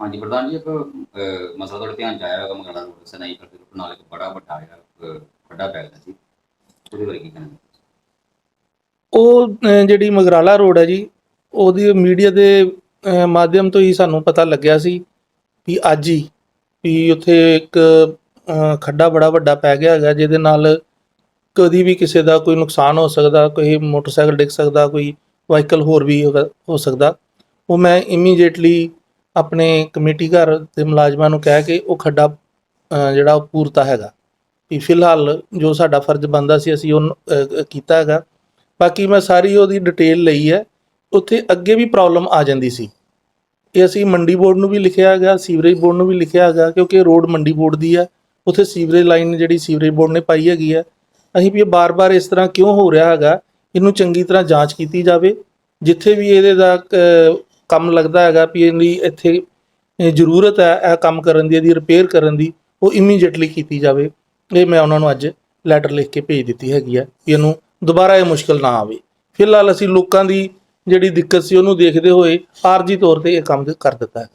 ਹਾਂਜੀ, ਪ੍ਰਧਾਨ ਜੀ ਇੱਕ ਮਸਲਾ ਤੁਹਾਡੇ ਧਿਆਨ ਚ ਆਇਆ ਹੋਗਾ ਮੰਗਲਾ ਰੋਡ ਸਨਾਈ ਕਰਦੇ ਰੁਕ ਨਾਲ ਇੱਕ ਬੜਾ ਵੱਡਾ ਜਿਹੜਾ ਖੱਡਾ ਪੈ ਗਿਆ ਸੀ ਉਹਦੇ ਬਾਰੇ ਕੀ ਕਹਿਣਾ? ਉਹ ਜਿਹੜੀ ਮਗਰਾਲਾ ਰੋਡ ਹੈ ਜੀ, ਉਹਦੀ ਮੀਡੀਆ ਦੇ ਮਾਧਿਅਮ ਤੋਂ ਹੀ ਸਾਨੂੰ ਪਤਾ ਲੱਗਿਆ ਸੀ ਵੀ ਅੱਜ ਹੀ, ਵੀ ਉੱਥੇ ਇੱਕ ਖੱਡਾ ਬੜਾ ਵੱਡਾ ਪੈ ਗਿਆ ਹੈਗਾ, ਜਿਹਦੇ ਨਾਲ ਕਦੀ ਵੀ ਕਿਸੇ ਦਾ ਕੋਈ ਨੁਕਸਾਨ ਹੋ ਸਕਦਾ, ਕੋਈ ਮੋਟਰਸਾਈਕਲ ਡਿੱਗ ਸਕਦਾ, ਕੋਈ ਵਾਹੀਕਲ ਹੋਰ ਵੀ ਹੋ ਸਕਦਾ। ਉਹ ਮੈਂ ਇਮੀਡੀਏਟਲੀ ਆਪਣੇ ਕਮੇਟੀ ਘਰ ਦੇ ਮੁਲਾਜ਼ਮਾਂ ਨੂੰ ਕਹਿ ਕੇ ਉਹ ਖੱਡਾ ਜਿਹੜਾ ਉਹ ਪੂਰਤਾ ਹੈਗਾ। ਵੀ ਫਿਲਹਾਲ ਜੋ ਸਾਡਾ ਫਰਜ਼ ਬਣਦਾ ਸੀ, ਅਸੀਂ ਉਹ ਕੀਤਾ ਹੈਗਾ। ਬਾਕੀ ਮੈਂ ਸਾਰੀ ਉਹਦੀ ਡਿਟੇਲ ਲਈ ਹੈ। ਉੱਥੇ ਅੱਗੇ ਵੀ ਪ੍ਰੋਬਲਮ ਆ ਜਾਂਦੀ ਸੀ। ਇਹ ਅਸੀਂ ਮੰਡੀ ਬੋਰਡ ਨੂੰ ਵੀ ਲਿਖਿਆ ਹੈਗਾ, ਸੀਵਰੇਜ ਬੋਰਡ ਨੂੰ ਵੀ ਲਿਖਿਆ ਹੈਗਾ, ਕਿਉਂਕਿ ਰੋਡ ਮੰਡੀ ਬੋਰਡ ਦੀ ਹੈ। ਉੱਥੇ ਸੀਵਰੇਜ ਲਾਈਨ ਜਿਹੜੀ ਸੀਵਰੇਜ ਬੋਰਡ ਨੇ ਪਾਈ ਹੈਗੀ ਹੈ। ਅਸੀਂ ਵੀ ਇਹ ਬਾਰ-ਬਾਰ ਇਸ ਤਰ੍ਹਾਂ ਕਿਉਂ ਹੋ ਰਿਹਾ ਹੈਗਾ, ਇਹਨੂੰ ਚੰਗੀ ਤਰ੍ਹਾਂ ਜਾਂਚ ਕੀਤੀ ਜਾਵੇ। ਜਿੱਥੇ ਵੀ ਇਹਦੇ ਦਾ ਕੰਮ ਲੱਗਦਾ ਹੈਗਾ ਵੀ ਇਹਦੀ ਇੱਥੇ ਜ਼ਰੂਰਤ ਹੈ, ਇਹ ਕੰਮ ਕਰਨ ਦੀ, ਇਹਦੀ ਰਿਪੇਅਰ ਕਰਨ ਦੀ, ਉਹ ਇਮੀਡੀਏਟਲੀ ਕੀਤੀ ਜਾਵੇ। ਇਹ ਮੈਂ ਉਹਨਾਂ ਨੂੰ ਅੱਜ ਲੈਟਰ ਲਿਖ ਕੇ ਭੇਜ ਦਿੱਤੀ ਹੈਗੀ ਹੈ ਵੀ ਇਹਨੂੰ ਦੁਬਾਰਾ ਇਹ ਮੁਸ਼ਕਲ ਨਾ ਆਵੇ। ਫਿਲਹਾਲ ਅਸੀਂ ਲੋਕਾਂ ਦੀ ਜਿਹੜੀ ਦਿੱਕਤ ਸੀ ਉਹਨੂੰ ਦੇਖਦੇ ਹੋਏ ਆਰਜੀ ਤੌਰ ਤੇ ਇਹ ਕੰਮ ਕਰ ਦਿੱਤਾ ਹੈ।